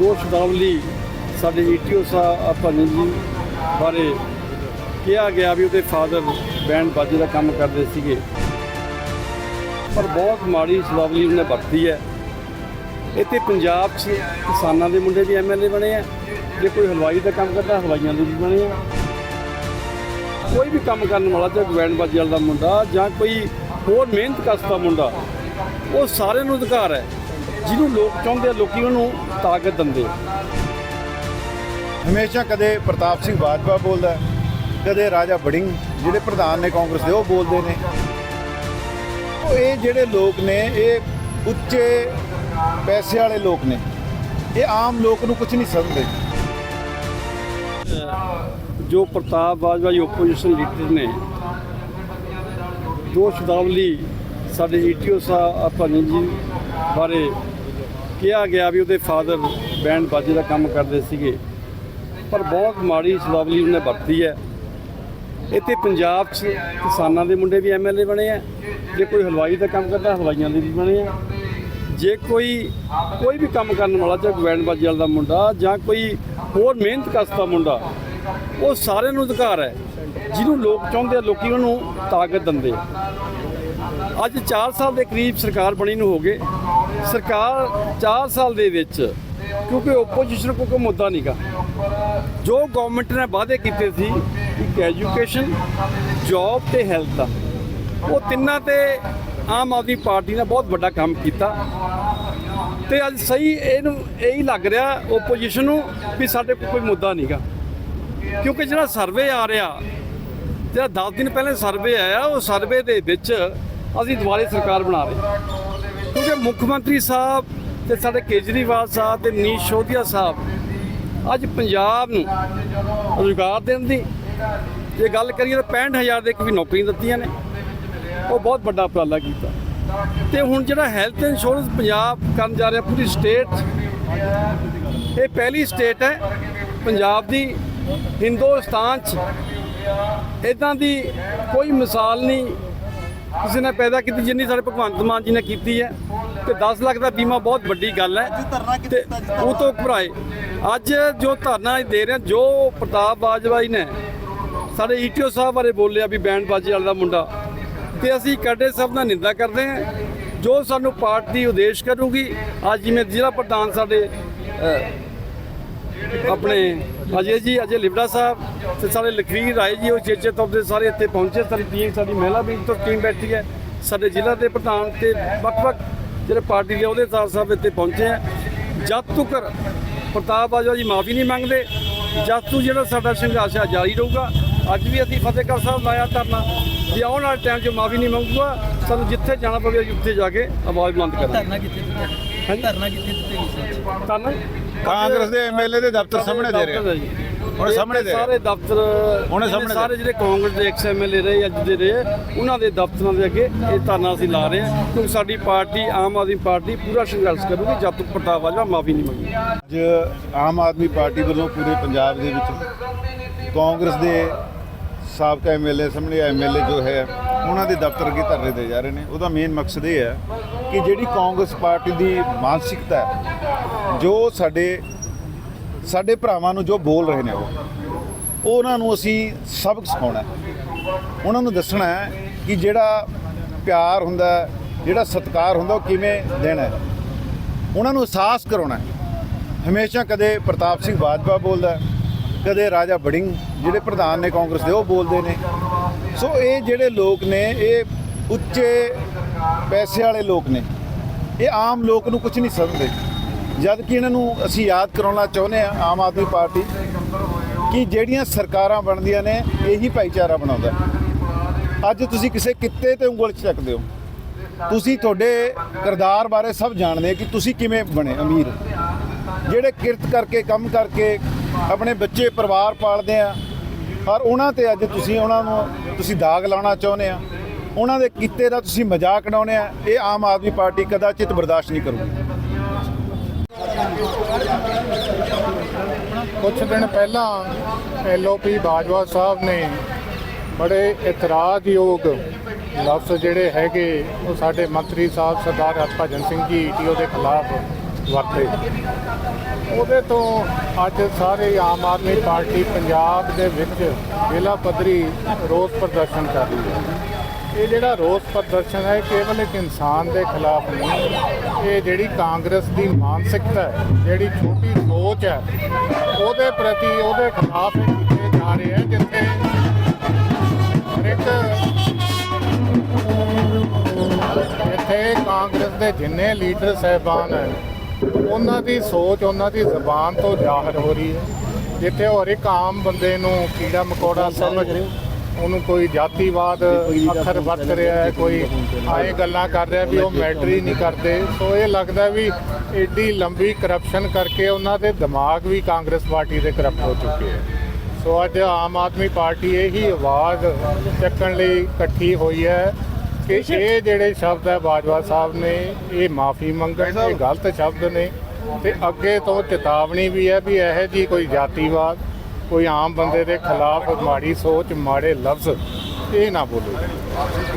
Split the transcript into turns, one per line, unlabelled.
ਜੋ ਸ਼ਬਦਾਵਲੀ ਸਾਡੇ ਈਟੀਓ ਸਾਹਿਬ ਭੰਨ ਜੀ ਬਾਰੇ ਕਿਹਾ ਗਿਆ ਵੀ ਉਹਦੇ ਫਾਦਰ ਬੈਂਡ ਬਾਜੇ ਦਾ ਕੰਮ ਕਰਦੇ ਸੀਗੇ। ਪਰ ਬਹੁਤ ਮਾੜੀ ਸ਼ਬਦਾਵਲੀ ਉਹਨੇ ਵਰਤੀ ਹੈ। ਇੱਥੇ ਪੰਜਾਬ 'ਚ ਕਿਸਾਨਾਂ ਦੇ ਮੁੰਡੇ ਵੀ ਐਮਐਲਏ ਬਣੇ ਆ, ਜੇ ਕੋਈ ਹਲਵਾਈ ਦਾ ਕੰਮ ਕਰਦਾ, ਹਲਵਾਈਆਂ ਦੇ ਵੀ ਬਣੇ ਆ। ਕੋਈ ਵੀ ਕੰਮ ਕਰਨ ਵਾਲਾ, ਜਾਂ ਬੈਂਡ ਵਾਲਾ ਮੁੰਡਾ, ਜਾਂ ਕੋਈ ਹੋਰ ਮਿਹਨਤ ਕਸਦਾ ਮੁੰਡਾ, ਉਹ ਸਾਰਿਆਂ ਨੂੰ ਅਧਿਕਾਰ ਹੈ। ਜਿਹਨੂੰ ਲੋਕ ਚਾਹੁੰਦੇ ਆ ਲੋਕੀ ਉਹਨੂੰ ਤਾਕਤ ਦਿੰਦੇ
ਹਮੇਸ਼ਾ ਕਦੇ ਪ੍ਰਤਾਪ ਸਿੰਘ ਬਾਜਵਾ ਬੋਲਦਾ ਕਦੇ ਰਾਜਾ ਬੜਿੰਗ ਜਿਹੜੇ ਪ੍ਰਧਾਨ ਨੇ ਕਾਂਗਰਸ ਦੇ ਉਹ ਬੋਲਦੇ ਨੇ। ਉਹ ਇਹ ਜਿਹੜੇ ਲੋਕ ਨੇ ਇਹ ਉੱਚੇ ਪੈਸੇ ਵਾਲੇ ਲੋਕ ਨੇ। ਇਹ ਆਮ ਲੋਕ ਨੂੰ ਕੁਝ ਨਹੀਂ ਸਮਝਦੇ।
ਜੋ ਪ੍ਰਤਾਪ ਬਾਜਵਾ ਜੀ ਓਪੋਜੀਸ਼ਨ ਲੀਡਰ ਨੇ ਜੋ ਸ਼ਬਦਾਵਲੀ ਸਾਡੇ ਈਟੀਓ ਸਾਹਿਬ ਭੰਨ ਜੀ ਬਾਰੇ ਕਿਹਾ ਗਿਆ ਵੀ ਉਹਦੇ ਫਾਦਰ ਬੈਂਡ ਬਾਜੇ ਦਾ ਕੰਮ ਕਰਦੇ ਸੀਗੇ। ਪਰ ਬਹੁਤ ਮਾੜੀ ਸ਼ਬਦਾਵਲੀ ਉਹਨੇ ਵਰਤੀ ਹੈ। ਇੱਥੇ ਪੰਜਾਬ 'ਚ ਕਿਸਾਨਾਂ ਦੇ ਮੁੰਡੇ ਵੀ ਐਮਐਲਏ ਬਣੇ ਆ। ਜੇ ਕੋਈ ਹਲਵਾਈ ਦਾ ਕੰਮ ਕਰਦਾ, ਹਲਵਾਈਆਂ ਦੇ ਵੀ ਬਣੇ ਆ। ਜੇ ਕੋਈ ਕੋਈ ਵੀ ਕੰਮ ਕਰਨ ਵਾਲਾ, ਜਾਂ ਬੈਂਡ ਬਾਜੇ ਵਾਲਾ ਦਾ ਮੁੰਡਾ, ਜਾਂ ਕੋਈ ਹੋਰ ਮਿਹਨਤ ਕਸਦਾ ਮੁੰਡਾ, ਉਹ ਸਾਰਿਆਂ ਨੂੰ ਅਧਿਕਾਰ ਹੈ। ਜਿਹਨੂੰ ਲੋਕ ਚਾਹੁੰਦੇ ਆ, ਲੋਕੀ ਉਹਨੂੰ ਤਾਕਤ ਦਿੰਦੇ ਅੱਜ 4 ਸਾਲ ਦੇ ਕਰੀਬ ਸਰਕਾਰ ਬਣੀ ਨੂੰ ਹੋ ਗਏ। ਸਰਕਾਰ 4 ਸਾਲ ਦੇ ਵਿੱਚ ਕਿਉਂਕਿ ਓਪੋਜੀਸ਼ਨ ਕੋਲ ਕੋਈ ਮੁੱਦਾ ਨਹੀਂਗਾ ਜੋ ਗਵਰਨਮੈਂਟ ਨੇ ਵਾਅਦੇ ਕੀਤੇ ਸੀ, ਇੱਕ ਐਜੂਕੇਸ਼ਨ ਜੌਬ ਤੇ ਹੈਲਥ ਦਾ, ਉਹ ਤਿੰਨਾਂ ਤੇ ਆਮ ਆਦਮੀ ਪਾਰਟੀ ਨੇ ਬਹੁਤ ਵੱਡਾ ਕੰਮ ਕੀਤਾ। ਤੇ ਅੱਜ ਸਹੀ ਇਹਨੂੰ ਇਹੀ ਲੱਗ ਰਿਹਾ ਓਪੋਜੀਸ਼ਨ ਨੂੰ ਵੀ ਸਾਡੇ ਕੋਲ ਕੋਈ ਮੁੱਦਾ ਨਹੀਂਗਾ ਕਿਉਂਕਿ ਜਿਹੜਾ ਸਰਵੇ ਆ ਰਿਹਾ, ਜਿਹੜਾ 10 ਦਿਨ ਪਹਿਲੇ ਸਰਵੇ ਆਇਆ, ਉਹ ਸਰਵੇ ਦੇ ਵਿੱਚ ਅਸੀਂ ਦੁਬਾਰੇ ਸਰਕਾਰ ਬਣਾ ਰਹੇ ਕਿਉਂਕਿ ਮੁੱਖ ਮੰਤਰੀ ਸਾਹਿਬ ਤੇ ਸਾਡੇ ਕੇਜਰੀਵਾਲ ਸਾਹਿਬ ਤੇ ਨੀਸ਼ ਸ਼ੋਧੀਆ ਸਾਹਿਬ ਅੱਜ ਪੰਜਾਬ ਨੂੰ ਰੁਜ਼ਗਾਰ ਦੇਣ ਦੀ, ਜੇ ਗੱਲ ਕਰੀਏ ਤਾਂ 65000 ਦੇ ਇੱਕ ਵੀ ਨੌਕਰੀਆਂ ਦਿੱਤੀਆਂ ਨੇ। ਉਹ ਬਹੁਤ ਵੱਡਾ ਉਪਰਾਲਾ ਕੀਤਾ। ਤੇ ਹੁਣ ਜਿਹੜਾ ਹੈਲਥ ਇੰਸ਼ੋਰੈਂਸ ਪੰਜਾਬ ਕਰਨ ਜਾ ਰਿਹਾ, ਪੂਰੀ ਸਟੇਟ ਇਹ ਪਹਿਲੀ ਸਟੇਟ ਹੈ। ਪੰਜਾਬ ਦੀ ਹਿੰਦੁਸਤਾਨ 'ਚ ਇਦਾਂ ਦੀ ਕੋਈ ਮਿਸਾਲ ਨਹੀਂ ਕਿਸੇ ਨੇ ਪੈਦਾ ਕੀਤੀ ਜਿੰਨੀ ਸਾਡੇ ਭਗਵੰਤ ਮਾਨ ਜੀ ਨੇ ਕੀਤੀ ਹੈ ਤੇ 10 ਲੱਖ ਦਾ ਬੀਮਾ ਬਹੁਤ ਵੱਡੀ ਗੱਲ ਹੈ ਤੇ ਉਹ ਤੋਂ ਘਬਰਾਏ ਅੱਜ ਜੋ ਧਰਨਾ ਅਸੀਂ ਦੇ ਰਹੇ ਜੋ ਪ੍ਰਤਾਪ ਬਾਜਵਾ ਜੀ ਨੇ ਸਾਡੇ ਈਟੀਓ ਸਾਹਿਬ ਬਾਰੇ ਬੋਲਿਆ ਵੀ ਬੈਂਡ ਬਾਜੇ ਵਾਲਾ ਦਾ ਮੁੰਡਾ ਤੇ ਅਸੀਂ ਕੱਡੇ ਸਭ ਦਾ ਨਿੰਦਾ ਕਰਦੇ ਹਾਂ। ਜੋ ਸਾਨੂੰ ਪਾਰਟੀ ਉਦੇਸ਼ ਕਰੂਗੀ ਅੱਜ ਜਿਵੇਂ ਜ਼ਿਲ੍ਹਾ ਪ੍ਰਧਾਨ ਸਾਡੇ ਆਪਣੇ ਅਜੇ ਜੀ ਅਜੇ ਲਿਬੜਾ ਸਾਹਿਬ ਤੇ ਸਾਰੇ ਲਖਵੀਰ ਰਾਏ ਜੀ ਉਹ ਚੇਚੇ ਤੌਰ ਦੇ ਸਾਰੇ ਇੱਥੇ ਪਹੁੰਚੇ ਸਾਡੀ ਟੀਮ ਸਾਡੀ ਮਹਿਲਾ ਵਿੰਗ ਤੋਂ ਟੀਮ ਬੈਠੀ ਹੈ। ਸਾਡੇ ਜ਼ਿਲ੍ਹਾ ਦੇ ਪ੍ਰਧਾਨ ਤੇ ਵੱਖ-ਵੱਖ ਜਿਹੜੇ ਪਾਰਟੀ ਦੇ ਅਹੁਦੇਦਾਰ ਸਾਹਿਬ ਇੱਥੇ ਪਹੁੰਚੇ ਆ ਜਦ ਤੱਕ ਪ੍ਰਤਾਪ ਬਾਜਵਾ ਜੀ ਮਾਫੀ ਨਹੀਂ ਮੰਗਦੇ ਜਦ ਤੱਕ ਜਿਹੜਾ ਸਾਡਾ ਸੰਘਰਸ਼ ਹੈ ਜਾਰੀ ਰਹੂਗਾ ਅੱਜ ਵੀ ਅਸੀਂ ਫਤਿਹਗੜ੍ਹ ਸਾਹਿਬ ਲਾਇਆ ਧਰਨਾ ਜੇ ਆਉਣ ਵਾਲੇ ਟਾਈਮ 'ਚ ਮਾਫੀ ਨਹੀਂ ਮੰਗੂਗਾ ਸਾਨੂੰ ਜਿੱਥੇ ਜਾਣਾ ਪਵੇ ਉੱਥੇ ਜਾ ਕੇ ਆਵਾਜ਼ ਬੁਲੰਦ ਕਰਾਂਗੇ।
ਧਰਨਾ ਕਿੱਥੇ ਦਿੱਤਾ? ਧਰਨਾ ਕਿੱਥੇ ਦਿੱਤਾ
ਧਰਨਾ?
ਕਾਂਗਰਸ ਦੇ ਐਮਐਲਏ ਦੇ ਦਫ਼ਤਰ ਸਾਹਮਣੇ ਦੇ ਰਹੇ ਹੁਣ ਸਾਹਮਣੇ ਦੇ।
ਸਾਰੇ ਦਫ਼ਤਰ
ਹੁਣੇ ਸਾਹਮਣੇ
ਸਾਰੇ ਜਿਹੜੇ ਕਾਂਗਰਸ ਦੇ ਐਕਸ ਐਮਐਲਏ ਰਹੇ ਅੱਜ ਦੇ ਰਹੇ ਉਹਨਾਂ ਦੇ ਦਫ਼ਤਰਾਂ ਦੇ ਅੱਗੇ ਇਹ ਧਰਨਾ ਅਸੀਂ ਲਾ ਰਹੇ ਹਾਂ ਕਿਉਂਕਿ ਸਾਡੀ ਪਾਰਟੀ ਆਮ ਆਦਮੀ ਪਾਰਟੀ ਪੂਰਾ ਸੰਘਰਸ਼ ਕਰੂਗੀ ਜਦ ਤੱਕ ਪ੍ਰਤਾਪ ਬਾਜਵਾ ਮਾਫੀ ਨਹੀਂ ਮੰਗੀ
ਅੱਜ ਆਮ ਆਦਮੀ ਪਾਰਟੀ ਵੱਲੋਂ ਪੂਰੇ ਪੰਜਾਬ ਦੇ ਵਿੱਚ ਕਾਂਗਰਸ ਦੇ ਸਾਬਕਾ ਐਮਐਲਏ ਸਾਹਮਣੇ ਐਮਐਲਏ ਜੋ ਹੈ ਉਹਨਾਂ ਦੇ ਦਫ਼ਤਰ ਅੱਗੇ ਧਰਨੇ ਦੇ ਜਾ ਰਹੇ ਨੇ। ਉਹਦਾ ਮੇਨ ਮਕਸਦ ਇਹ ਹੈ ਕਿ ਜਿਹੜੀ ਕਾਂਗਰਸ ਪਾਰਟੀ ਦੀ ਮਾਨਸਿਕਤਾ ਹੈ, ਜੋ ਸਾਡੇ ਸਾਡੇ ਭਰਾਵਾਂ ਨੂੰ ਜੋ ਬੋਲ ਰਹੇ ਨੇ ਉਹ, ਉਹਨਾਂ ਨੂੰ ਅਸੀਂ ਸਬਕ ਸਿਖਾਉਣਾ ਉਹਨਾਂ ਨੂੰ ਦੱਸਣਾ ਹੈ ਕਿ ਜਿਹੜਾ ਪਿਆਰ ਹੁੰਦਾ ਜਿਹੜਾ ਸਤਿਕਾਰ ਹੁੰਦਾ ਉਹ ਕਿਵੇਂ ਦੇਣਾ ਹੈ। ਉਹਨਾਂ ਨੂੰ ਅਹਿਸਾਸ ਕਰਾਉਣਾ ਹਮੇਸ਼ਾ ਕਦੇ ਪ੍ਰਤਾਪ ਸਿੰਘ ਬਾਜਵਾ ਬੋਲਦਾ ਕਦੇ ਰਾਜਾ ਬੜਿੰਗ ਜਿਹੜੇ ਪ੍ਰਧਾਨ ਨੇ ਕਾਂਗਰਸ ਦੇ, ਉਹ ਬੋਲਦੇ ਨੇ। ਸੋ ਇਹ ਜਿਹੜੇ ਲੋਕ ਨੇ, ਇਹ ਉੱਚੇ ਪੈਸੇ ਵਾਲੇ ਲੋਕ ਨੇ। ਇਹ ਆਮ ਲੋਕ ਨੂੰ ਕੁਝ ਨਹੀਂ ਸਮਝਦੇ। ਜਦ ਕਿ ਇਹਨਾਂ ਨੂੰ ਅਸੀਂ ਯਾਦ ਕਰਾਉਣਾ ਚਾਹੁੰਦੇ ਆ ਆਮ ਆਦਮੀ ਪਾਰਟੀ, ਕਿ ਜਿਹੜੀਆਂ ਸਰਕਾਰਾਂ ਬਣਦੀਆਂ ਨੇ, ਇਹੀ ਭਾਈਚਾਰਾ ਬਣਾਉਂਦਾ ਅੱਜ ਤੁਸੀਂ ਕਿਸੇ ਕਿੱਤੇ ਤੇ ਉਂਗਲ ਚੱਕਦੇ ਹੋ। ਤੁਸੀਂ ਤੁਹਾਡੇ ਕਿਰਦਾਰ ਬਾਰੇ ਸਭ ਜਾਣਦੇ ਕਿ ਤੁਸੀਂ ਕਿਵੇਂ ਬਣੇ, ਅਮੀਰ। ਜਿਹੜੇ ਕਿਰਤ ਕਰਕੇ, ਕੰਮ ਕਰਕੇ ਆਪਣੇ ਬੱਚੇ ਪਰਿਵਾਰ ਪਾਲਦੇ ਆ ਔਰ ਉਹਨਾਂ ਤੇ ਅੱਜ ਤੁਸੀਂ ਉਹਨਾਂ ਨੂੰ ਤੁਸੀਂ ਦਾਗ ਲਾਉਣਾ ਚਾਹੁੰਦੇ ਆ। ਉਹਨਾਂ ਦੇ ਕੀਤੇ ਦਾ ਤੁਸੀਂ ਮਜ਼ਾਕ ਉਡਾਉਂਦੇ ਆ। ਇਹ ਆਮ ਆਦਮੀ ਪਾਰਟੀ ਕਦਾਚਿਤ ਬਰਦਾਸ਼ਤ ਨਹੀਂ ਕਰੂਗੀ।
ਕੁਝ ਦਿਨ ਪਹਿਲਾਂ ਐਲਓਪੀ ਬਾਜਵਾ ਸਾਹਿਬ ਨੇ ਬੜੇ ਇਤਰਾਜ਼ਯੋਗ ਲਫ਼ਜ਼ ਜਿਹੜੇ ਹੈਗੇ ਉਹ ਸਾਡੇ ਮੰਤਰੀ ਸਾਹਿਬ ਸਰਦਾਰ ਹਰਭਜਨ ਸਿੰਘ ਜੀ ਈਟੀਓ ਦੇ ਖਿਲਾਫ ਵਰਤੇ ਉਹਦੇ ਤੋਂ ਅੱਜ ਸਾਰੇ ਆਮ ਆਦਮੀ ਪਾਰਟੀ ਪੰਜਾਬ ਦੇ ਵਿੱਚ ਜ਼ਿਲ੍ਹਾ ਪੱਧਰੀ ਰੋਸ ਪ੍ਰਦਰਸ਼ਨ ਕਰ ਰਹੀ ਹੈ। ਇਹ ਜਿਹੜਾ ਰੋਸ ਪ੍ਰਦਰਸ਼ਨ ਹੈ ਕੇਵਲ ਇੱਕ ਇਨਸਾਨ ਦੇ ਖਿਲਾਫ ਨਹੀਂ, ਇਹ ਜਿਹੜੀ ਕਾਂਗਰਸ ਦੀ ਮਾਨਸਿਕਤਾ ਹੈ, ਜਿਹੜੀ ਛੋਟੀ ਸੋਚ ਹੈ, ਉਹਦੇ ਪ੍ਰਤੀ ਉਹਦੇ ਖਿਲਾਫ ਕੀਤੇ ਜਾ ਰਹੇ ਹੈ, ਜਿੱਥੇ ਇੱਕ ਇੱਥੇ ਕਾਂਗਰਸ ਦੇ ਜਿੰਨੇ ਲੀਡਰ ਸਹਿਬਾਨ ਹੈ ਉਹਨਾਂ ਦੀ ਸੋਚ, ਉਹਨਾਂ ਦੀ ਜ਼ਬਾਨ ਤੋਂ ਜ਼ਾਹਰ ਹੋ ਰਹੀ ਹੈ। ਜਿੱਥੇ ਹਰ ਇੱਕ ਆਮ ਬੰਦੇ ਨੂੰ ਕੀੜਾ ਮਕੌੜਾ ਸਮਝ ਉਹਨੂੰ ਕੋਈ ਜਾਤੀਵਾਦ ਅੱਖਰ ਵਰਤ ਰਿਹਾ ਹੈ, ਕੋਈ ਆਏ ਗੱਲਾਂ ਕਰ ਰਿਹਾ ਵੀ ਉਹ ਮੈਟਰ ਹੀ ਨਹੀਂ ਕਰਦੇ। ਸੋ ਇਹ ਲੱਗਦਾ ਵੀ ਐਡੀ ਲੰਬੀ ਕਰਪਸ਼ਨ ਕਰਕੇ ਉਹਨਾਂ ਦੇ ਦਿਮਾਗ ਵੀ ਕਾਂਗਰਸ ਪਾਰਟੀ ਦੇ ਕਰਪਟ ਹੋ ਚੁੱਕੇ ਹੈ। ਸੋ ਅੱਜ ਆਮ ਆਦਮੀ ਪਾਰਟੀ ਇਹੀ ਆਵਾਜ਼ ਚੱਕਣ ਲਈ ਇਕੱਠੀ ਹੋਈ ਹੈ। ਕਿ ਇਹ ਜਿਹੜੇ ਸ਼ਬਦ ਹੈ ਬਾਜਵਾ ਸਾਹਿਬ ਨੇ ਇਹ ਮਾਫੀ ਮੰਗਣ ਇਹ ਗਲਤ ਸ਼ਬਦ ਨੇ। ਤੇ ਅੱਗੇ ਤੋਂ ਚੇਤਾਵਨੀ ਵੀ ਹੈ ਵੀ ਇਹੋ ਜੀ ਕੋਈ ਜਾਤੀਵਾਦ ਕੋਈ ਆਮ ਬੰਦੇ ਦੇ ਖਿਲਾਫ ਮਾੜੀ ਸੋਚ ਮਾੜੇ ਲਫ਼ਜ਼ ਇਹ ਨਾ ਬੋਲੋ।